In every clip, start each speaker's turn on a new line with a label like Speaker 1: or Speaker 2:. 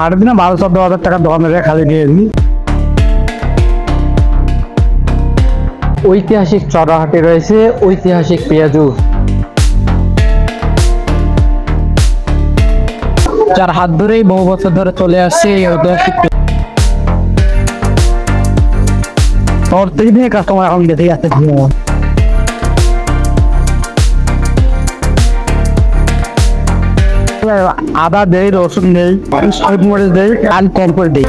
Speaker 1: আট দিনে বারো চোদ্দ হাজার টাকা দোকানের খালি দিয়ে দিই।
Speaker 2: ঐতিহাসিক চড়াহাটে রয়েছে ঐতিহাসিক পেঁয়াজু। যার হাত ধরেই বহু বছর ধরে চলে আসছে এই ঐতিহাসিক পে-
Speaker 1: প্রত্যেক কাস্টমার এখন বেঁধে যাচ্ছে আদা দেই রসুন দেই মরিচ দেই আর কম করে দেই।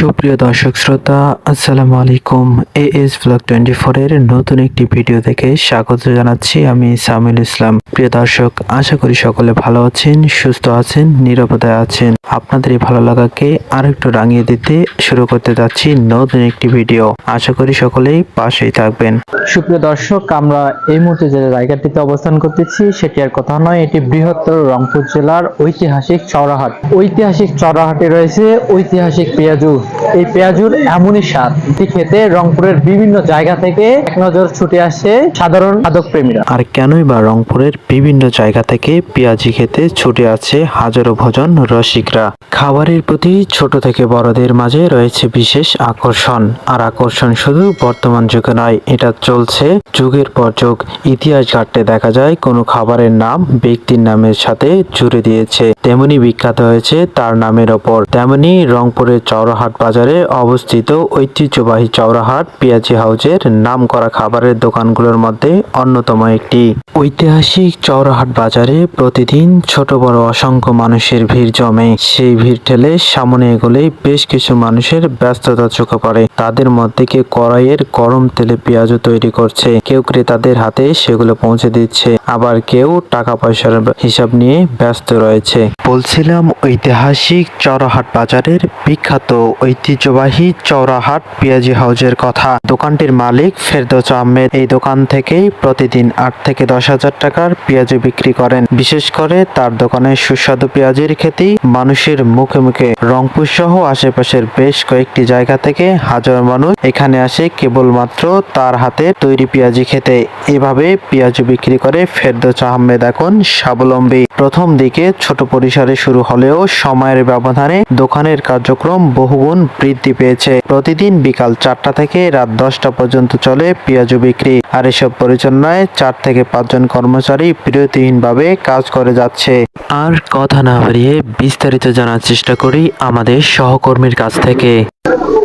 Speaker 3: সুপ্রিয় দর্শক শ্রোতা, আসসালামু আলাইকুম। এ এস ব্লগ টোয়েন্টি ফোরের নতুন একটি ভিডিও থেকে স্বাগত জানাচ্ছি আমি সামিল ইসলাম। প্রিয় দর্শক, আশা করি সকলে ভালো আছেন, সুস্থ আছেন, নিরাপদে আছেন। আপনাদের এই ভালো লাগাকে আরেকটু রাঙিয়ে দিতে শুরু করতে যাচ্ছি নতুন একটি ভিডিও। আশা করি সকলেই পাশেই থাকবেন।
Speaker 2: সুপ্রিয় দর্শক, আমরা এই মুহূর্তে যে জায়গাটিতে অবস্থান করতেছি, সেটি আর কথা নয়, এটি বৃহত্তর রংপুর জেলার ঐতিহাসিক চড়াহাট ঐতিহাসিক চড়াহাটে রয়েছে ঐতিহাসিক পেঁয়াজু। এই পেঁয়াজুর এমনই স্বাদ। এটি খেতে রংপুরের বিভিন্ন জায়গা থেকে এক নজর ছুটে আসে সাধারণ খাদক প্রেমীরা
Speaker 3: আর কেনই বা রংপুরের বিভিন্ন জায়গা থেকে পেঁয়াজি খেতে ছুটে আছে হাজারো ভোজন রসিকরা। খাবারের প্রতি ছোট থেকে বড়দের মাঝে রয়েছে বিশেষ আকর্ষণ। আর আকর্ষণ শুধু বর্তমান যুগে নয়, এটা চলছে যুগের পর যুগ। ইতিহাস ঘাটতে দেখা যায়, কোনো খাবারের নাম ব্যক্তির নামের সাথে জুড়ে দিয়েছে। তেমনি বিখ্যাত হয়েছে তার নামের ওপর। তেমনি রংপুরের চৌরাহাট বাজারে অবস্থিত ঐতিহ্যবাহী চৌরাহাট পেঁয়াজি হাউজের নাম করা খাবারের দোকানগুলোর মধ্যে অন্যতম একটি। ঐতিহাসিক চৌরাহাট বাজারে প্রতিদিন ছোট বড় অসংখ্য মানুষের ভিড় জমে। সেই ভিড় ঠেলে সামনে এগোলেই বেশ কিছু মানুষের ব্যস্ততা চোখে পড়ে। তাদের মধ্যে কেউ কড়াইয়ের গরম তেলে পেঁয়াজও তৈরি করছে। কেউ ক্রেতাদের হাতে সেগুলো পৌঁছে দিচ্ছে। আবার কেউ টাকা পয়সার হিসাব নিয়ে ব্যস্ত রয়েছে। বলছিলাম ঐতিহাসিক চৌরাহাট বাজারের বিখ্যাত ঐতিহ্যবাহী চৌরাহাট পেঁয়াজি হাউজের কথা। দোকানটির মালিক ফেরদৌস আহমেদ এই দোকান থেকেই প্রতিদিন আট থেকে দশ হাজার টাকার পেঁয়াজু বিক্রি করেন। বিশেষ করে তার দোকানের সুস্বাদু পেঁয়াজের খেতি মানুষের মুখে মুখে রংপুর সহ আশেপাশের বেশ কয়েকটি জায়গা থেকে হাজার মানুষ এখানে আসে কেবলমাত্র তার হাতে তৈরি পেঁয়াজি খেতে। এভাবে পেঁয়াজু বিক্রি করে ফেরদৌস আহমেদ এখন স্বাবলম্বী। প্রথম দিকে ছোট পরিসরে শুরু হলেও সময়ের ব্যবধানে দোকানের কার্যক্রম বহুগুণ বৃদ্ধি পেয়েছে। প্রতিদিন বিকাল চারটা থেকে রাত দশটা পর্যন্ত চলে পেঁয়াজু বিক্রি। আর এসব পরিচালনায় চার থেকে পাঁচজন কর্মচারী বিরতিহীনভাবে কাজ করে যাচ্ছে। আর কথা না হারিয়ে বিস্তারিত জানার চেষ্টা করি আমাদের সহকর্মীর কাছ থেকে।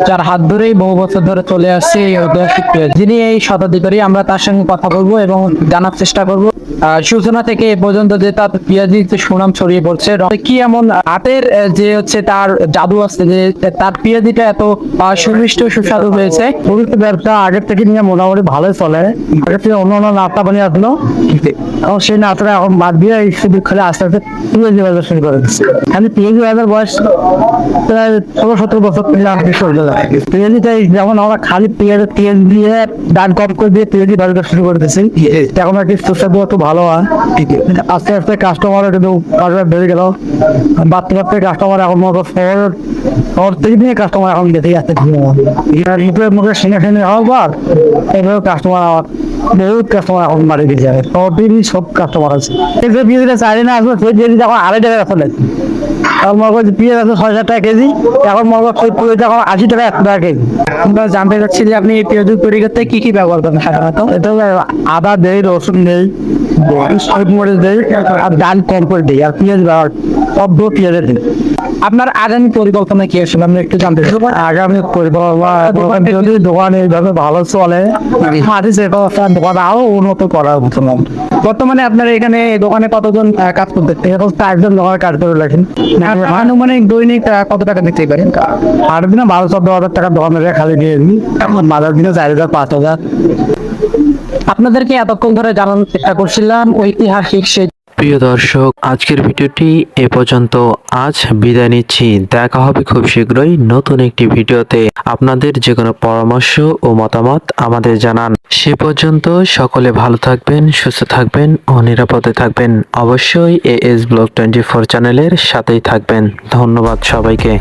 Speaker 2: যার হাত ধরেই বহু বছর ধরে চলে আসছে এই ঐতিহাসিক পেঁয়াজ যিনি এই শতাধিকারী আমরা তার সঙ্গে কথা বলব এবং জানার চেষ্টা করব। সূচনা থেকে এ পর্যন্ত যে তার পেঁয়াজি সুনাম ছড়িয়ে পড়ছে কি এমন হাতের যে হচ্ছে তার জাদু আছে, যে তার পেঁয়াজিটা এত সুমিষ্ট সুস্বাদু হয়েছে?
Speaker 1: প্রকৃত ব্যবসা আগের থেকে নিয়ে মোটামুটি ভালোই চলে। আগের থেকে অন্য অন্য নাস্তা বানিয়ে আসলো। এবং সেই নাস্তাটা এখন বাদ দিয়ে এই শুধু খেলে আস্তে আস্তে পিএইচডি বাজার শুরু করে আমি পিএইচডি বাজার বয়স প্রায় ষোলো সতেরো বছর থেকে আমি যায় পিএইচডিটাই যেমন আমরা খালি পেঁয়াজ পেঁয়াজ দিয়ে ডান কম করে দিয়ে পিএইচডি বাজার শুরু করে দিচ্ছি এখন আর কি সুস্বাদু একটু ভালো হয়। আস্তে আস্তে কাস্টমারও কিন্তু বাজার বেড়ে গেল। বাড়তে বাড়তে কাস্টমার এখন মতো শহর শহর থেকে নিয়ে কাস্টমার এখন বেঁধে যাচ্ছে মুখে মুখে সিনে সিনে হওয়ার পর এইভাবে কাস্টমার আমার বহুত কাস্টমার এখন বাড়ি যাবে। শহর থেকে সব কাস্টমার আছে। এই যে পিঁয়াজটা চাই না আসবে সেই পিঁয়াজ এখন আড়াই টাকা চলে এখন মনে করছি পেঁয়াজ আছে ছয় হাজার টাকা কেজি এখন মনে করছি পেঁয়াজ এখন আশি টাকা এক টাকা কেজি।
Speaker 2: আমরা জানতে চাচ্ছি যে আপনি এই পেঁয়াজ তৈরি করতে কি কি ব্যবহার করেন সাধারণত?
Speaker 1: এটা আদা দেই রসুন দেই সব মরিচ দেই আর ডাল কম করে দিই আর পেঁয়াজ ব্যবহার সব পেঁয়াজের দিই।
Speaker 2: আপনার আগামী পরিকল্পনা কি আসলে? আমরা একটু জানতে চাই।
Speaker 1: আগামী পরিকল্পনা যদি দোকান এইভাবে ভালো চলে মাঝে দোকান আরও উন্নত
Speaker 2: বর্তমানে। আপনার এখানে দোকানে কতজন কাজ করতে
Speaker 1: এখন চারজন দোকানে কাজ করে রাখেন।
Speaker 2: আনুমানিক দৈনিক কত টাকা দিতে পারেন
Speaker 1: আট দিনে বারো চোদ্দ হাজার টাকা দোকানের খালি দিয়ে দিই। মাঝের দিনে চার হাজার পাঁচ হাজার।
Speaker 2: আপনাদেরকে এতক্ষণ ধরে জানানোর চেষ্টা করছিলাম ঐতিহাসিক সেই
Speaker 3: প্রিয় দর্শক, আজকের ভিডিওটি এ পর্যন্ত। আজ বিদায় নিচ্ছি। দেখা হবে খুব শীঘ্রই নতুন একটি ভিডিওতে। আপনাদের যে কোনো পরামর্শ ও মতামত আমাদের জানান। সে পর্যন্ত সকলে ভালো থাকবেন, সুস্থ থাকবেন ও নিরাপদে থাকবেন। অবশ্যই A S blog twenty four চ্যানেলের সাথেই থাকবেন। ধন্যবাদ সবাইকে।